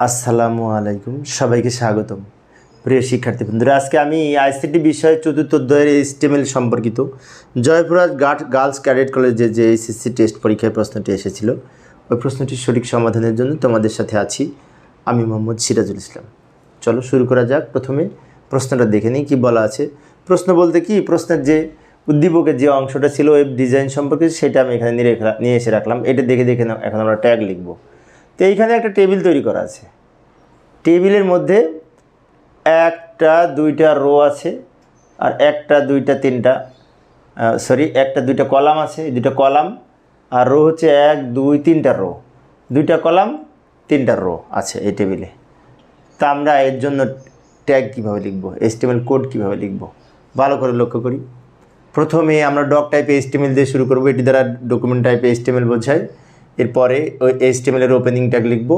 আসসালামু আলাইকুম, সবাইকে স্বাগতম। প্রিয় শিক্ষার্থী বন্ধুরা, আজকে আমি আইসিটি বিষয়ে চতুর্থ অধ্যায়ের স্টেমেল সম্পর্কিত জয়পুরহাট গার্ড গার্লস ক্যাডেট কলেজে যে এসএসসি টেস্ট পরীক্ষায় প্রশ্নটি এসেছিল, ওই প্রশ্নটির সঠিক সমাধানের জন্য তোমাদের সাথে আছি আমি মোহাম্মদ সিরাজুল ইসলাম। চলো শুরু করা যাক। প্রথমে প্রশ্নটা দেখে নিই, কী বলা আছে? প্রশ্ন বলতে কি, প্রশ্নের যে উদ্দীপকের যে অংশটা ছিল ওয়েব ডিজাইন সম্পর্কে, সেটা আমি এখানে নিয়ে নিয়ে এসে রাখলাম। এটা দেখে দেখে এখন আমরা ট্যাগ লিখব। তো এইখানে একটা টেবিল তৈরি করা আছে। টেবিলের মধ্যে একটা, দুইটা রো আছে আর একটা, দুইটা, তিনটা সরি একটা, দুইটা কলাম আছে, দুইটা কলাম আর রো হচ্ছে এক, দুই, তিনটা রো। দুইটা কলাম, তিনটা রো আছে এই টেবিলে। তা আমরা এর জন্য ট্যাগ কীভাবে লিখব, এস্টিমেল কোড কীভাবে লিখব, ভালো করে লক্ষ্য করি। প্রথমে আমরা ডক টাইপে এস্টিমেল দিয়ে শুরু করব, এটি দ্বারা ডকুমেন্ট টাইপে এস্টিমেল বোঝায়। এরপরে ওই এস্টিমেলের ওপেনিং ট্যাগ লিখব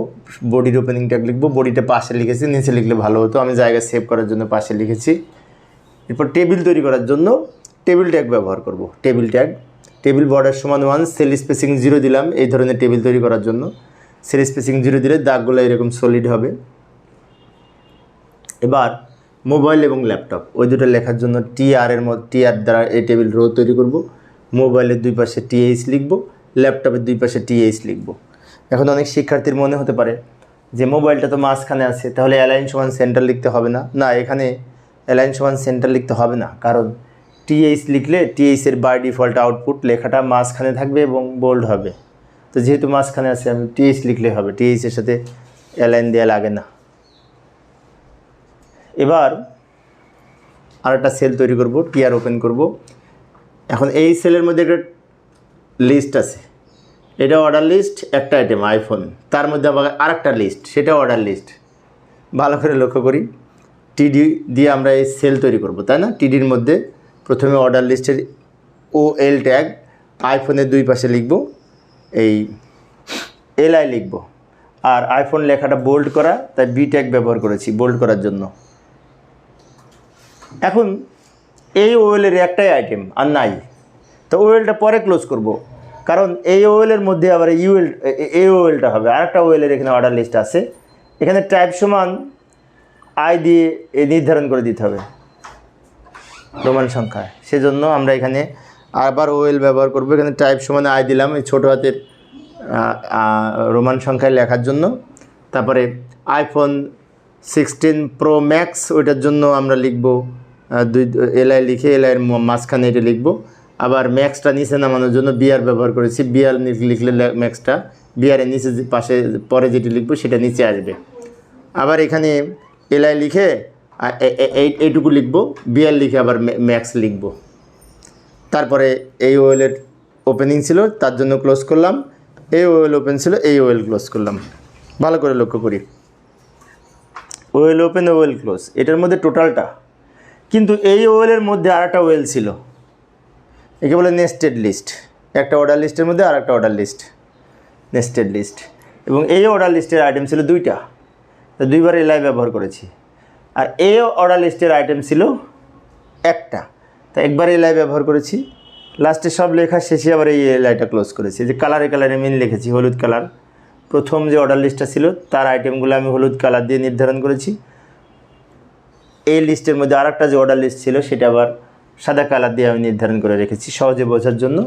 বডির ওপেনিং ট্যাগ লিখব বডিটা পাশে লিখেছি, নিচে লিখলে ভালো হতো। আমি জায়গা সেভ করার জন্য পাশে লিখেছি। এরপর টেবিল তৈরি করার জন্য টেবিল ট্যাগ ব্যবহার করব। টেবিল ট্যাগ টেবিল বর্ডার সমান ওয়ান সেল স্পেসিং জিরো দিলাম, এই ধরনের টেবিল তৈরি করার জন্য। সেল স্পেসিং জিরো দিলে দাগগুলো এরকম সলিড হবে। এবার মোবাইল এবং ল্যাপটপ ওই দুটো লেখার জন্য টিআর এর মধ্যে টিআর দ্বারা এই টেবিল রো তৈরি করব। মোবাইলের দুই পাশে টিএইচ লিখব। ল্যাপটপের দুই পাশে টিএইচ লিখব। এখন অনেক শিক্ষার্থীর মনে হতে পারে যে মোবাইলটা তো মাঝখানে আছে, তাহলে অ্যালাইন সমান সেন্টার লিখতে হবে না। না, এখানে অ্যালাইন সমান সেন্টার লিখতে হবে না, কারণ টিএইচ লিখলে টিএইচের বাই ডিফল্ট আউটপুট লেখাটা মাঝখানে থাকবে এবং বোল্ড হবে। তো যেহেতু মাঝখানে আছে, আমি টিএইচ লিখলে হবে টিএইচের সাথে অ্যালাইন দেওয়া লাগে না। এবার আর একটা সেল তৈরি করব টিআর ওপেন করব। এখন এই সেলের মধ্যে একটা লিস্ট আছে। এটা অর্ডার লিস্ট একটা আইটেম আইফোন তার মধ্যে আবার আরেকটা লিস্ট সেটা অর্ডার লিস্ট ভালো করে লক্ষ্য করি। টিডি দিয়ে আমরা এই সেল তৈরি করব, তাই না? টিডির মধ্যে প্রথমে অর্ডার লিস্টের ও এল ট্যাগ আইফোনের দুই পাশে লিখব, এই এল আই লিখব। আর আইফোন লেখাটা বোল্ড করা, তাই বি ট্যাগ ব্যবহার করেছি বোল্ড করার জন্য। এখন এই ওয়েলের একটাই আইটেম আর নাই। তো ওয়েলটা পরে ক্লোজ করব। কারণ এই ওয়েলের মধ্যে আবার ইউএল এই ওয়েলটা হবে। আরেকটা ওয়েলের এখানে অর্ডার লিস্ট আছে। এখানে টাইপ সমান আই দিয়ে এ নির্ধারণ করে দিতে হবে রোমান সংখ্যায় সেজন্য আমরা এখানে আবার ওয়েল ব্যবহার করব। এখানে টাইপ সমান আই দিলাম এই ছোটো হাতের রোমান সংখ্যায় লেখার জন্য। তারপরে আইফোন সিক্সটিন প্রো ম্যাক্স ওইটার জন্য আমরা লিখব দুই এলআই লিখে এলআইয়ের মাঝখানে এটা লিখব। আবার ম্যাক্সটা নিচে নামানোর জন্য বিআর ব্যবহার করেছি। বিআর লিখলে ম্যাক্সটা বিআরের নিচে পাশে, পরে যেটি লিখব সেটা নিচে আসবে। আবার এখানে এলআই লিখে এইটুকু লিখব বিআর লিখে আবার ম্যাক্স লিখব। তারপরে এই ওয়েলের ওপেনিং ছিল, তার জন্য ক্লোজ করলাম। এই ওয়েল ওপেন ছিল, এই ওয়েল ক্লোজ করলাম। ভালো করে লক্ষ্য করি। ওয়েল ওপেন ওয়েল ক্লোজ এটার মধ্যে টোটালটা কিন্তু এই ওয়েলের মধ্যে আরেকটা ওয়েল ছিল। একে বলে নেস্টেড লিস্ট একটা অর্ডার লিস্টের মধ্যে আর একটা অর্ডার লিস্ট নেস্টেড লিস্ট এবং এই অর্ডার লিস্টের আইটেম ছিল দুইটা। তো দুইবার এলাই ব্যবহার করেছি। আর এই অর্ডার লিস্টের আইটেম ছিল একটা। তা একবার এলাই ব্যবহার করেছি। লাস্টে সব লেখা শেষে আবার এই এলআইটা ক্লোজ করেছি। যে কালারে কালারে মিন লিখেছি, হলুদ কালার প্রথম যে অর্ডার লিস্টটা ছিল, তার আইটেমগুলো আমি হলুদ কালার দিয়ে নির্ধারণ করেছি। এই লিস্টের মধ্যে আরেকটা যে অর্ডার লিস্ট ছিল, সেটা আবার সাদা কালার দিয়ে আমি নির্ধারণ করে রেখেছি সহজে বোঝার জন্য।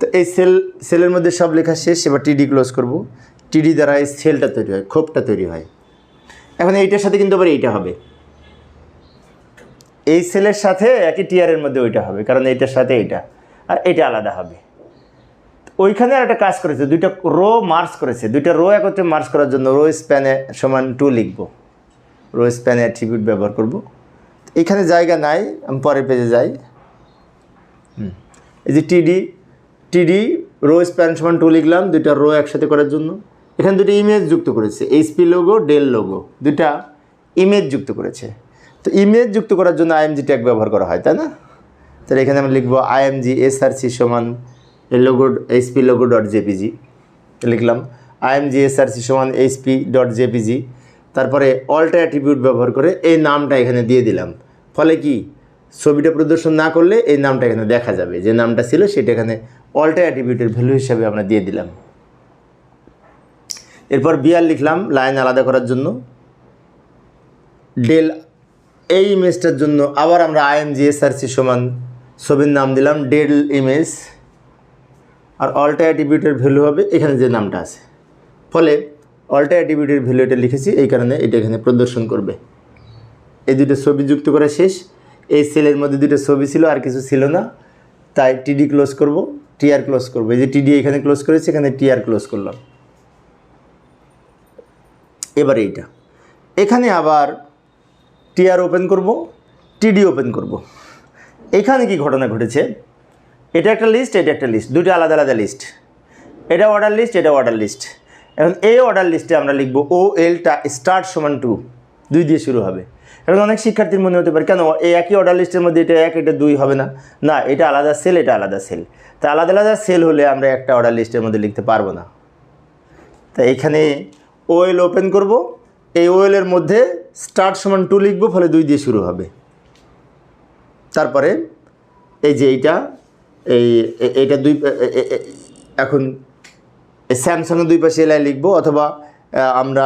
তো এই সেল, সেলের মধ্যে সব লেখা শেষ, এবার টিডি ক্লোজ করব। টিডি দ্বারা এই সেলটা তৈরি হয় খোপটা তৈরি হয়। এখন এইটার সাথে কিন্তু আবার এইটা হবে। এই সেলের সাথে একই টিয়ারের মধ্যে ওইটা হবে, কারণ এইটার সাথে এইটা, আর এটা আলাদা হবে। ওইখানে আর একটা কাজ করেছে, দুইটা রো মার্চ করেছে, দুইটা রো একত্রে মার্চ করার জন্য রো স্প্যানে সমান টু লিখব। রো স্প্যানে অ্যাট্রিবিউট ব্যবহার করব। এখানে জায়গা নাই, আমি পরের পেজে যাই। এই যে টিডি টিডি রো স্প্যান সমান টু লিখলাম, দুইটা রো একসাথে করার জন্য। এখানে দুটো ইমেজ যুক্ত করেছে এইচপি লোগো ডেল লোগো দুটা ইমেজ যুক্ত করেছে। তো ইমেজ যুক্ত করার জন্য আইএমজি ট্যাগ ব্যবহার করা হয়, তাই না? তাহলে এখানে আমি লিখব আইএমজি এসআরসি সমান logo HP logo dot JPG লিখলাম আইএমজি এসআরসি সমান এইচপি ডট জেপিজি তারপরে অল্টা অ্যাট্রিবিউট ব্যবহার করে এই নামটা এখানে দিয়ে দিলাম। ফলে কি? ছবিটা প্রদর্শন না করলে এই নামটা এখানে দেখা যাবে। যে নামটা ছিল সেটা এখানে অল্টা অ্যাট্রিবিউটের ভ্যালু হিসাবে আমরা দিয়ে দিলাম। এরপর বিআর লিখলাম লাইন আলাদা করার জন্য। ডেল এই ইমেজটার জন্য আবার আমরা আইএমজি এসআরসি সমান ছবির নাম দিলাম ডেল ইমেজ। আর অল্টা অ্যাট্রিবিউটের ভ্যালু হবে এখানে যে নামটা আছে। ফলে অল্টা অ্যাটিবিউটের ভ্যালু এটা লিখেছি, এই কারণে এটা এখানে প্রদর্শন করবে। এই দুটো ছবি যুক্ত করা শেষ। এই সেলের মধ্যে দুটো ছবি ছিল, আর কিছু ছিল না। তাই টিডি ক্লোজ করব টিআর ক্লোজ করব। এই যে টিডি এখানে ক্লোজ করেছি, এখানে টিআর ক্লোজ করলাম। এবার এইটা। এখানে আবার টিআর ওপেন করব টিডি ওপেন করব। এখানে কি ঘটনা ঘটেছে? এটা একটা লিস্ট এটা একটা লিস্ট দুটো আলাদা আলাদা লিস্ট এটা অর্ডার লিস্ট এটা অর্ডার লিস্ট এখন এই অর্ডার লিস্টে আমরা লিখব ও এলটা স্টার্ট সমান টু দুই দিয়ে শুরু হবে। এখন অনেক শিক্ষার্থীর মনে হতে পারে, কেন এই একই অর্ডার লিস্টের মধ্যে এটা এক, এটা দুই হবে না? না, এটা আলাদা সেল এটা আলাদা সেল তা আলাদা আলাদা সেল হলে আমরা একটা অর্ডার লিস্টের মধ্যে লিখতে পারব না। তা এখানে ওয়েল ওপেন করব। এই ওয়েলের মধ্যে স্টার্ট সমান টু লিখব, ফলে দুই দিয়ে শুরু হবে। তারপরে এই যে এইটা, এই, এ- এইটা দুই এখন স্যামসাংয়ের দুই পাশে এলআই লিখব অথবা আমরা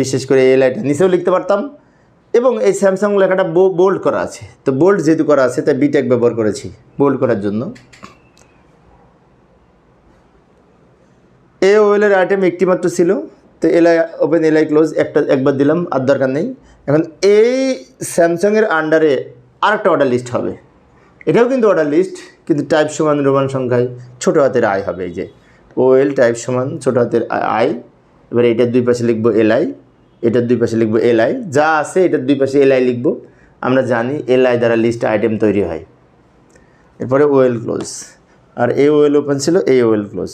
বিশেষ করে এলআইটা নিচেও লিখতে পারতাম। এবং এই স্যামসাং লেখাটা বোল্ড করা আছে। তো বোল্ড যেহেতু করা আছে, তাই বিটেক ব্যবহার করেছি বোল্ড করার জন্য। এ ওয়েলের আইটেম একটি মাত্র ছিল। তো এলআই ওপেন এলআই ক্লোজ একটা, একবার দিলাম, আর দরকার নেই। এখন এই স্যামসাংয়ের আন্ডারে আরেকটা অর্ডার লিস্ট হবে। এটাও কিন্তু অর্ডার লিস্ট কিন্তু টাইপ সমান রোমান সংখ্যায় ছোটো হাতের আয় হবে এই যে। ওএল টাইপ সমান ছোটো হাতের আই এবার এটার দুই পাশে লিখব এলআই এটার দুই পাশে লিখব এলআই যা আছে এটার দুই পাশে এলআই লিখব। আমরা জানি এলআই দ্বারা লিস্ট আইটেম তৈরি হয়। এরপরে ওয়েল ক্লোজ আর এ ওয়েল ওপেন ছিল, এই ওয়েল ক্লোজ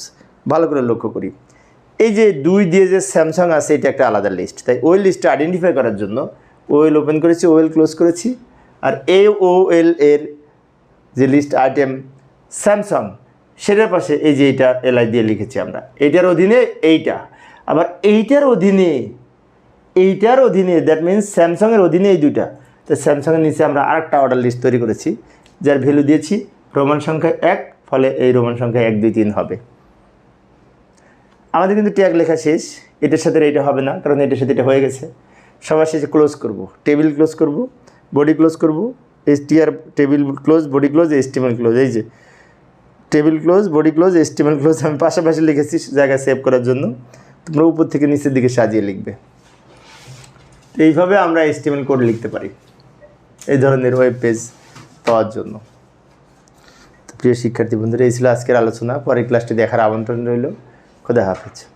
ভালো করে লক্ষ্য করি। এই যে দুই দিয়ে যে স্যামসাং আছে, এটা একটা আলাদা লিস্ট তাই ওই লিস্টটা আইডেন্টিফাই করার জন্য ওয়েল ওপেন করেছি ওয়েল ক্লোজ করেছি। আর এ ও এল এর যে লিস্ট আইটেম স্যামসাং সেটার পাশে এই যে এইটা এলআই দিয়ে লিখেছি আমরা। এইটার অধীনে এইটা। আবার এইটার অধীনে এইটার অধীনে দ্যাট মিনস স্যামসাংয়ের অধীনে এই দুইটা। তো স্যামসাংয়ের নিচে আমরা আরেকটা অর্ডার লিস্ট তৈরি করেছি, যার ভ্যালু দিয়েছি রোমান সংখ্যা এক, ফলে এই রোমান সংখ্যা এক, দুই, তিন হবে। আমাদের কিন্তু ট্যাগ লেখা শেষ। এটার সাথে এটা হবে না, কারণ এটার সাথে এটা হয়ে গেছে। সবার শেষে ক্লোজ করব। টেবিল ক্লোজ করব বডি ক্লোজ করব S T R table close body close estimate close এই যে table close, body close, estimate close, আমি পাশাপাশি লিখেছি জায়গা সেভ করার জন্য। তোমরা উপর থেকে নিচের দিকে সাজিয়ে লিখবে। এইভাবে আমরা এস্টিমেল কোড লিখতে পারি। এই ধরনের ওয়েব পেজ পাওয়ার জন্য। প্রিয় শিক্ষার্থী বন্ধুরা, এই ছিল আজকের আলোচনা। পরের ক্লাসটি দেখার আমন্ত্রণ রইল। খোদা হাফেজ।